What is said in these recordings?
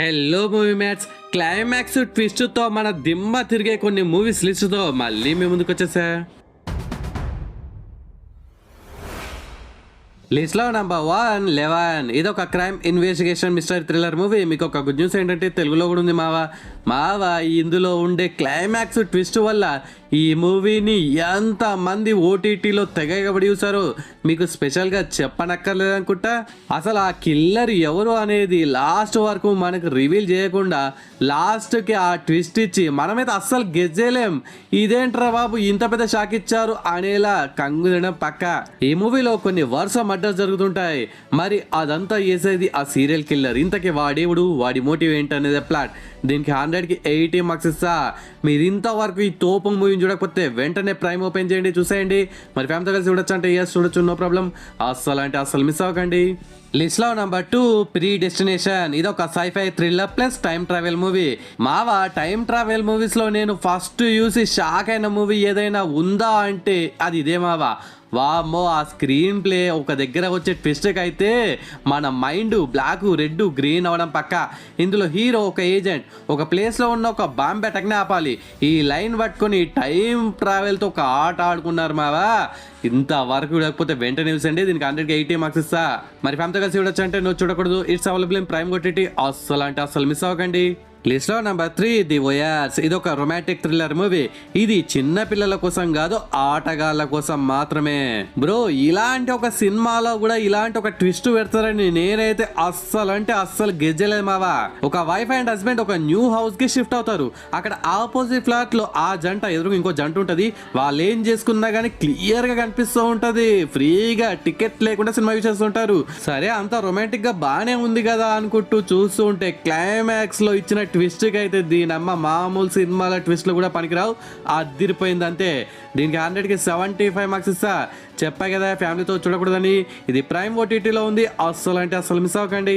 Hello movie mats climax ట్విస్ట్తో మన దిమ్మ తిరిగే కొన్ని మూవీస్ లిస్ట్తో మళ్ళీ మేము ముందుకు వచ్చేసా లిస్ట్లో నంబర్ వన్ లెవెన్ ఇది ఒక crime investigation mystery thriller movie మీకు ఒక గుడ్ న్యూస్ ఏంటంటే తెలుగులో కూడా ఉంది మావా. మావా ఇందులో ఉండే క్లైమాక్స్ ట్విస్ట్ వల్ల ఈ మూవీని ఎంత మంది ఓటీటీలో తెగ చూసారో మీకు స్పెషల్గా చెప్పనక్కర్లేదు అనుకుంటా. అసలు ఆ కిల్లర్ ఎవరు అనేది లాస్ట్ వరకు మనకు రివీల్ చేయకుండా లాస్ట్కి ఆ ట్విస్ట్ ఇచ్చి మనమైతే అస్సలు గెజ్జేయలేం ఇదేంట్రా బాబు ఇంత పెద్ద షాక్ ఇచ్చారు అనేలా కంగు తినడం పక్క. ఈ మూవీలో కొన్ని వరుస మర్డర్స్ జరుగుతుంటాయి. మరి అదంతా చేసేది ఆ సీరియల్ కిల్లర్ ఇంతకీ వాడేవుడు వాడి మోటివ్ ఏంటనేది ప్లాట్ దీనికి హండ్రెడ్కి ఎయిటీ మార్క్స్ ఇస్తా. మీరు ఇంతవరకు ఈ తోపు మూవీని చూడకపోతే వెంటనే ప్రైమ్ ఓపెన్ చేయండి చూసేయండి. మరి ఫ్యామిలీతో కలిసి చూడొచ్చు అంటే ఎస్ చూడొచ్చు నో ప్రాబ్లం అస్సలు అంటే అస్సలు మిస్ అవ్వకండి. లిస్ట్లో నంబర్ టూ ప్రీ డెస్టినేషన్ ఇది ఒక scifi thriller plus time travel movie మావా టైం ట్రావెల్ మూవీస్లో నేను ఫస్ట్ చూసి షాక్ అయిన మూవీ ఏదైనా ఉందా అంటే అది ఇదే మావా. వామ్మో ఆ స్క్రీన్ ప్లే ఒక దగ్గర వచ్చే ట్విస్ట్కి అయితే మన మైండ్ బ్లాక్ రెడ్ గ్రీన్ అవడం పక్క. ఇందులో హీరో ఒక ఏజెంట్ ఒక ప్లేస్లో ఉన్న ఒక బాంబ్ అటాక్ని ఆపాలి. ఈ లైన్ పట్టుకొని టైం ట్రావెల్తో ఒక ఆట ఆడుకున్నారు మావా. ఇంతవరకు చూడకపోతే వెంటనే చూసండి దీనికి హండ్రెడ్కి ఎయిటీ మార్క్స్ ఇస్తా. మరి ఫ్యామిలీతో కలిసి చూడొచ్చు అంటే నువ్వు చూడకూడదు. ఇట్స్ అవైలబుల్ ఇన్ ప్రైమ్ కొట్టి అస్సలు అంటే అస్సలు మిస్ అవ్వకండి. లిస్ట్లో నెంబర్ త్రీ ది వయర్స్ ఇది ఒక రొమాంటిక్ థ్రిల్లర్ మూవీ ఇది చిన్న పిల్లల కోసం కాదు ఆటగాళ్ళ కోసం మాత్రమే. బ్రో ఇలాంటి ఒక సినిమాలో కూడా ఇలాంటి ఒక ట్విస్ట్ పెడతారని నేనైతే అస్సలు అంటే అస్సలు గెజ్జలేదు మావా. ఒక వైఫ్ అండ్ హస్బెండ్ ఒక న్యూ హౌస్కి షిఫ్ట్ అవుతారు. అక్కడ ఆపోజిట్ ఫ్లాట్లో ఆ జంట ఎదురు ఇంకో జంట ఉంటది. వాళ్ళు ఏం చేసుకున్నా గానీ క్లియర్గా కనిపిస్తూ ఉంటది. ఫ్రీగా టికెట్ లేకుండా సినిమా చూసేస్తుంటారు సరే అంత రొమాంటిక్గా బానే ఉంది కదా అనుకుంటూ చూస్తూ ఉంటే క్లైమాక్స్లో ఇచ్చిన ట్విస్ట్కి అయితే దీని అమ్మ మామూలు సినిమాల ట్విస్ట్లు కూడా పనికిరావు. అదిరిపోయింది అంతే దీనికి హండ్రెడ్కి సెవెంటీ ఫైవ్ మార్క్స్ ఇస్తా. చెప్పా కదా ఫ్యామిలీతో చూడకూడదని. ఇది ప్రైమ్ ఓటీటీలో ఉంది. అస్సలు అంటే అస్సలు మిస్ అవ్వకండి.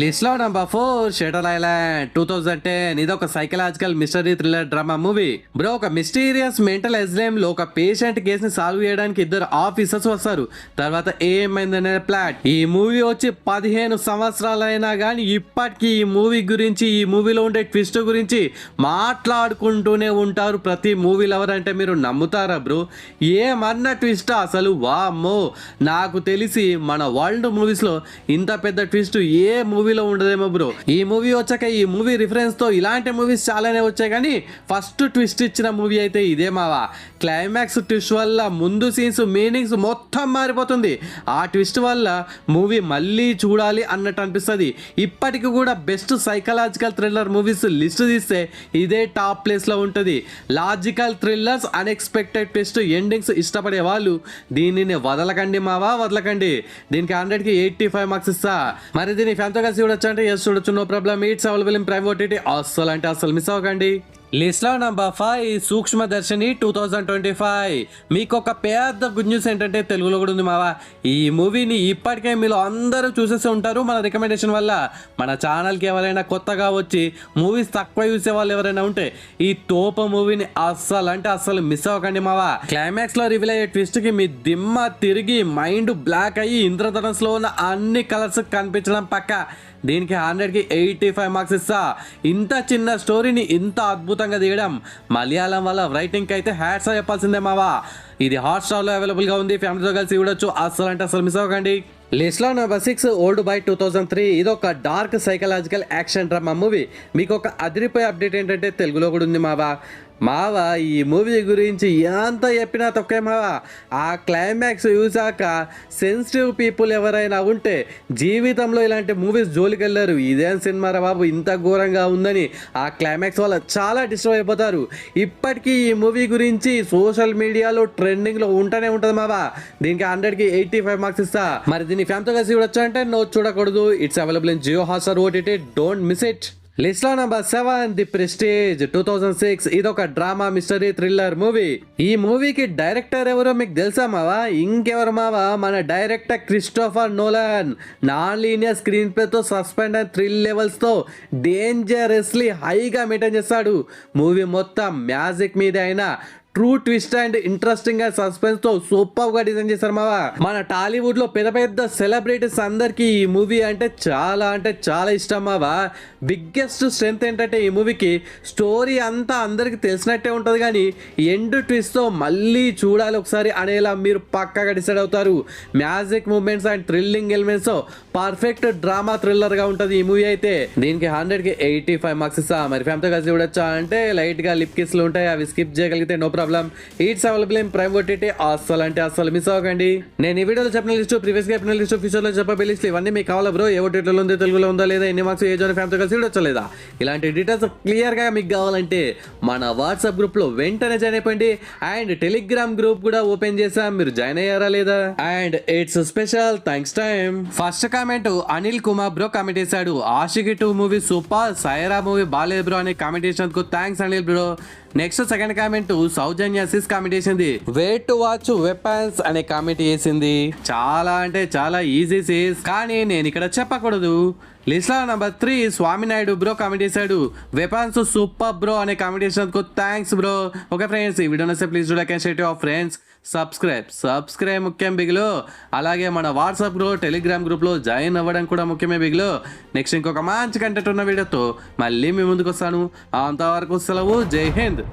లిస్ట్లో number four shutter island two thousand ten ఇది ఒక psychological mystery thriller drama movie bro ఒక మిస్టీరియస్ మెంటల్ ఎజ్లేమ్లో ఒక పేషెంట్ కేసుని సాల్వ్ చేయడానికి ఇద్దరు ఆఫీసర్స్ వస్తారు. తర్వాత ఏమైందనే ప్లాట్ ఈ మూవీ వచ్చి పదిహేను సంవత్సరాలైనా కానీ ఇప్పటికీ ఈ మూవీ గురించి ఈ మూవీలో ఉండే ట్విస్ట్ గురించి మాట్లాడుకుంటూనే ఉంటారు ప్రతి మూవీలో ఎవరంటే మీరు నమ్ముతారా బ్రో? ఏమన్న ట్విస్ట్ అసలు? వామ్మో! నాకు తెలిసి మన వరల్డ్ మూవీస్లో ఇంత పెద్ద ట్విస్ట్ ఏ మూవీలో ఉండదేమో బ్రో. ఈ మూవీ వచ్చాక ఈ మూవీ రిఫరెన్స్తో ఇలాంటి మూవీస్ చాలానే వచ్చాయి కానీ ఫస్ట్ ట్విస్ట్ ఇచ్చిన మూవీ అయితే ఇదే మావా. క్లైమాక్స్ ట్విస్ట్ వల్ల ముందు సీన్స్ మీనింగ్స్ మొత్తం మారిపోతుంది. ఆ ట్విస్ట్ వల్ల మూవీ మళ్ళీ చూడాలి అన్నట్టు అనిపిస్తుంది. ఇప్పటికి కూడా best psychological thriller movie movies list తీస్తే ఇదే టాప్ ప్లేస్లో ఉంటుంది. Logical thrillers unexpected twist endings ఇష్టపడే వాళ్ళు దీనిని వదలకండి మావా వదలకండి. దీనికి హండ్రెడ్కి ఎయిటీ ఫైవ్ మార్క్స్ ఇస్తా. మరి దీని ఫ్యాన్తో కలిసి చూడొచ్చు అంటే ఎస్ చూడొచ్చు. No problem it's available in prime OTT అస్సలు అంటే అస్సలు మిస్ అవ్వకండి. లిస్ట్లో number five Sookshma Darshini two thousand twenty five మీకు ఒక పెద్ద గుడ్ న్యూస్ ఏంటంటే తెలుగులో కూడా ఉంది మావా. ఈ మూవీని ఇప్పటికే మీరు అందరూ చూసేసి ఉంటారు మన రికమెండేషన్ వల్ల. మన ఛానల్కి ఎవరైనా కొత్తగా వచ్చి మూవీస్ తక్కువ చూసే వాళ్ళు ఎవరైనా ఉంటే ఈ తోప మూవీని అస్సలు అంటే అస్సలు మిస్ అవ్వకండి మావా. క్లైమాక్స్లో రివీల్ అయ్యే ట్విస్ట్కి మీ దిమ్మ తిరిగి మైండ్ బ్లాక్ అయ్యి ఇంద్రధనస్లో ఉన్న అన్ని కలర్స్ కనిపించడం పక్క. దీనికి హండ్రెడ్కి ఎయిటీ ఫైవ్ మార్క్స్ ఇస్తా. ఇంత చిన్న స్టోరీని ఇంత అద్భుతంగా తీయడం మలయాళం వల్ల రైటింగ్కి అయితే హ్యాట్స్ చెప్పాల్సిందే మావా. ఇది హాట్ స్టార్లో అవైలబుల్గా ఉంది ఫ్యామిలీతో కలిసి చూడొచ్చు. అస్సలు అంటే అసలు మిస్ అవ్వకండి. లిస్ట్లో number six old boy two thousand three ఇది ఒక dark psychological action drama movie మీకు ఒక అదిరిపోయే అప్డేట్ ఏంటంటే తెలుగులో కూడా ఉంది మావా. మావా ఈ మూవీ గురించి ఎంత చెప్పినా తొక్కే మావా. ఆ క్లైమాక్స్ చూసాక సెన్సిటివ్ పీపుల్ ఎవరైనా ఉంటే జీవితంలో ఇలాంటి మూవీస్ జోలికి వెళ్ళారు ఇదేం సినిమా రా బాబు ఇంత ఘోరంగా ఉందని ఆ క్లైమాక్స్ వల్ల చాలా డిస్టర్బ్ అయిపోతారు. ఇప్పటికీ ఈ మూవీ గురించి సోషల్ మీడియాలో ట్రెండింగ్లో ఉంటూనే ఉంటుంది మావా. దీనికి హండ్రెడ్కి ఎయిటీ ఫైవ్ మార్క్స్ ఇస్తా. మరి దీన్ని ఫ్యామ్తో కలిసి చూడొచ్చు అంటే నో చూడకూడదు. It's available in Jio Hotstar OTT don't miss it లిస్ట్లో number seven the prestige two thousand six ఇది ఒక డ్రామా మిస్టరీ థ్రిల్లర్ మూవీ ఈ మూవీకి డైరెక్టర్ ఎవరో మీకు తెలుసా మావా? ఇంకెవరు మావా? మన director Christopher Nolan non linear screen ప్లేతో suspend and thrill లెవెల్స్తో డేంజరస్లీ హైగా మెయింటైన్ చేస్తాడు. మూవీ మొత్తం మ్యాజిక్ మీద అయినా ట్రూ ట్విస్ట్ అండ్ ఇంట్రెస్టింగ్గా సస్పెన్స్తో సూపర్గా డిజైన్ చేశారు మావా. మన టాలీవుడ్లో పెద్ద పెద్ద సెలబ్రిటీస్ అందరికి ఈ మూవీ అంటే చాలా అంటే చాలా ఇష్టం మావా. బిగ్గెస్ట్ స్ట్రెంగ్త్ ఏంటంటే ఈ మూవీకి స్టోరీ అంతా అందరికి తెలిసినట్టే ఉంటుంది కానీ ఎండ్ ట్విస్ట్తో మళ్ళీ చూడాలి ఒకసారి అనేలా మీరు పక్కగా డిసైడ్ అవుతారు. మ్యాజిక్ మూమెంట్స్ అండ్ థ్రిల్లింగ్ ఎలిమెంట్స్తో పర్ఫెక్ట్ డ్రామా థ్రిల్లర్గా ఉంటుంది ఈ మూవీ అయితే. దీనికి హండ్రెడ్కి ఎయిటీ ఫైవ్ మార్క్స్ ఇస్తా. మరి ఫ్యామిలీతో కలిసి చూడొచ్చా అంటే లైట్గా లిప్ కిస్లు ఉంటాయి అవి స్కిప్ చేయగలిగితే no problem it's available in Prime OTT అస్సలు అంటే అస్సలు మిస్ అవ్వకండి నేను ఈ వీడియోలో చెప్పిన లిస్ట్ ప్రీవియస్గా చెప్పిన లిస్ట్ ఫ్యూచర్లో చెప్పే లిస్ట్ ఇవన్నీ మీకు కావాలా బ్రో ఏ ఓటీటీలో ఉంది తెలుగులో ఉందా లేదా? ఎన్ని మార్క్స్ ఏ జోన్ ఫ్యామిలీతో కలిసి చూడొచ్చా ఇలాంటి డీటెయిల్స్ క్లియర్గా మీకు కావాలంటే మన వాట్సాప్ గ్రూప్లో వెంటనే జాయిన్ అయిపోయింది అండ్ టెలిగ్రామ్ గ్రూప్ కూడా ఓపెన్ చేసాం. మీరు జాయిన్ అయ్యారా లేదా? And it's special thanks time first comment Anil Kumar bro comment చేశాడు. Aashiqui two movie super Sye Raa movie బాలేదు బ్రో అనే కామెంట్ చేసినందుకు thanks Anil bro next second comment Soujanya sis comment చేసింది. Wait to watch weapons అనే comment చేసింది. చాలా అంటే చాలా ఈజీ సిస్ కానీ నేను ఇక్కడ చెప్పకూడదు. లిస్ట్లో number three Swaminaidu bro comment చేశాడు. వెపన్స్ సూపర్ బ్రో అనే కామెంట్ చేసినందుకు థ్యాంక్స్ బ్రో ఓకే ఫ్రెండ్స్ ఈ video please do like and share of friends subscribe subscribe ముఖ్యం బిగులు. అలాగే మన వాట్సాప్ గ్రూప్ టెలిగ్రామ్ గ్రూప్లో జాయిన్ అవ్వడం కూడా ముఖ్యమే బిగులు. నెక్స్ట్ ఇంకొక మంచి కంటెంట్ ఉన్న వీడియోతో మళ్ళీ మీ ముందుకు వస్తాను అంతవరకు సెలవు. జై హింద్.